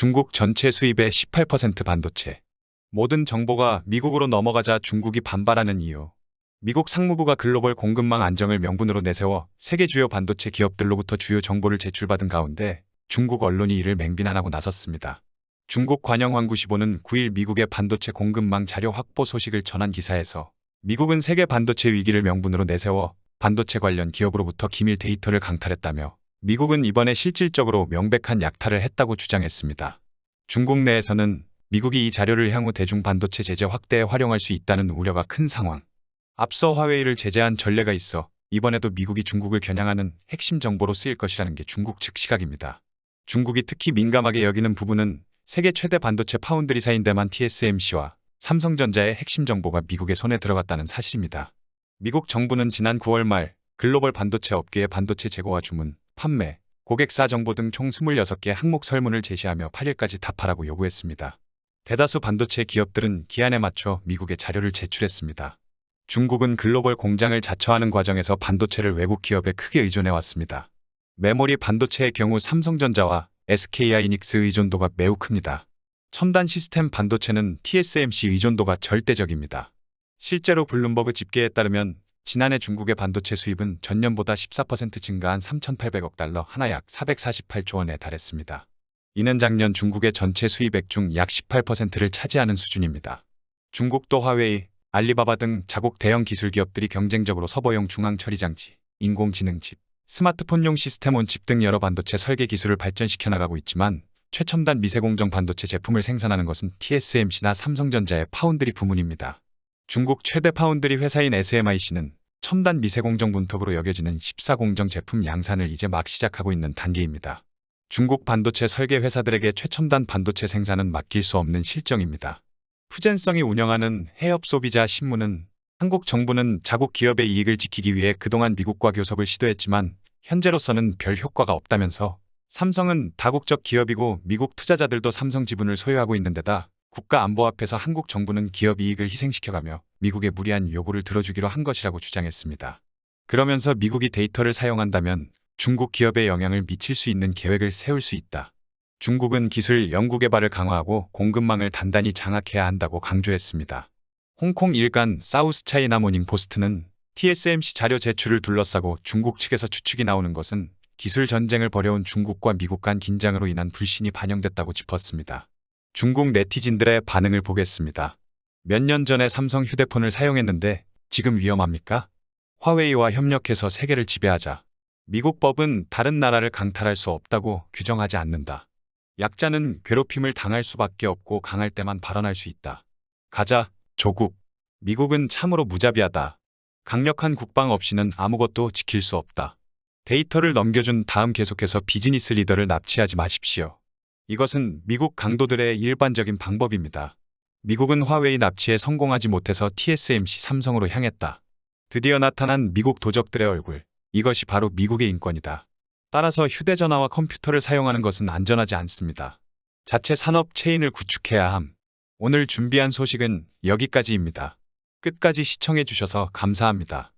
중국 전체 수입의 18% 반도체. 모든 정보가 미국으로 넘어가자 중국이 반발하는 이유. 미국 상무부가 글로벌 공급망 안정을 명분으로 내세워 세계 주요 반도체 기업들로부터 주요 정보를 제출받은 가운데 중국 언론이 이를 맹비난하고 나섰습니다. 중국 관영황구시보는 9일 미국의 반도체 공급망 자료 확보 소식을 전한 기사에서 미국은 세계 반도체 위기를 명분으로 내세워 반도체 관련 기업으로부터 기밀 데이터를 강탈했다며 미국은 이번에 실질적으로 명백한 약탈을 했다고 주장했습니다. 중국 내에서는 미국이 이 자료를 향후 대중 반도체 제재 확대에 활용할 수 있다는 우려가 큰 상황. 앞서 화웨이를 제재한 전례가 있어 이번에도 미국이 중국을 겨냥하는 핵심 정보로 쓰일 것이라는 게 중국 측 시각입니다. 중국이 특히 민감하게 여기는 부분은 세계 최대 반도체 파운드리사인 데만 TSMC와 삼성전자의 핵심 정보가 미국의 손에 들어갔다는 사실입니다. 미국 정부는 지난 9월 말 글로벌 반도체 업계의 반도체 재고와 주문, 판매, 고객사 정보 등 총 26개 항목 설문을 제시하며 8일까지 답하라고 요구했습니다. 대다수 반도체 기업들은 기한에 맞춰 미국에 자료를 제출했습니다. 중국은 글로벌 공장을 자처하는 과정에서 반도체를 외국 기업에 크게 의존해 왔습니다. 메모리 반도체의 경우 삼성전자와 SK하이닉스 의존도가 매우 큽니다. 첨단 시스템 반도체는 TSMC 의존도가 절대적입니다. 실제로 블룸버그 집계에 따르면 지난해 중국의 반도체 수입은 전년보다 14% 증가한 3,800억 달러 하나 약 448조 원에 달했습니다. 이는 작년 중국의 전체 수입액 중 약 18%를 차지하는 수준입니다. 중국도 화웨이, 알리바바 등 자국 대형 기술 기업들이 경쟁적으로 서버용 중앙 처리 장치, 인공지능 칩, 스마트폰용 시스템 온칩 등 여러 반도체 설계 기술을 발전시켜 나가고 있지만 최첨단 미세공정 반도체 제품을 생산하는 것은 TSMC나 삼성전자의 파운드리 부문입니다. 중국 최대 파운드리 회사인 SMIC는 첨단 미세공정 문턱으로 여겨지는 14공정 제품 양산을 이제 막 시작하고 있는 단계입니다. 중국 반도체 설계 회사들에게 최첨단 반도체 생산은 맡길 수 없는 실정입니다. 푸젠성이 운영하는 해협 소비자 신문은 한국 정부는 자국 기업의 이익을 지키기 위해 그동안 미국과 교섭을 시도했지만 현재로서는 별 효과가 없다면서 삼성은 다국적 기업이고 미국 투자자들도 삼성 지분을 소유하고 있는 데다 국가 안보 앞에서 한국 정부는 기업 이익을 희생시켜가며 미국의 무리한 요구를 들어주기로 한 것이라고 주장했습니다. 그러면서 미국이 데이터를 사용한다면 중국 기업에 영향을 미칠 수 있는 계획을 세울 수 있다. 중국은 기술 연구개발을 강화하고 공급망을 단단히 장악해야 한다고 강조했습니다. 홍콩 일간 사우스 차이나 모닝 포스트는 TSMC 자료 제출을 둘러싸고 중국 측에서 추측이 나오는 것은 기술 전쟁을 벌여온 중국과 미국 간 긴장으로 인한 불신이 반영됐다고 짚었습니다. 중국 네티즌들의 반응을 보겠습니다. 몇 년 전에 삼성 휴대폰을 사용했는데 지금 위험합니까? 화웨이와 협력해서 세계를 지배하자. 미국 법은 다른 나라를 강탈할 수 없다고 규정하지 않는다. 약자는 괴롭힘을 당할 수밖에 없고 강할 때만 발언할 수 있다. 가자, 조국. 미국은 참으로 무자비하다. 강력한 국방 없이는 아무것도 지킬 수 없다. 데이터를 넘겨준 다음 계속해서 비즈니스 리더를 납치하지 마십시오. 이것은 미국 강도들의 일반적인 방법입니다. 미국은 화웨이 납치에 성공하지 못해서 TSMC 삼성으로 향했다. 드디어 나타난 미국 도적들의 얼굴. 이것이 바로 미국의 인권이다. 따라서 휴대전화와 컴퓨터를 사용하는 것은 안전하지 않습니다. 자체 산업 체인을 구축해야 함. 오늘 준비한 소식은 여기까지입니다. 끝까지 시청해 주셔서 감사합니다.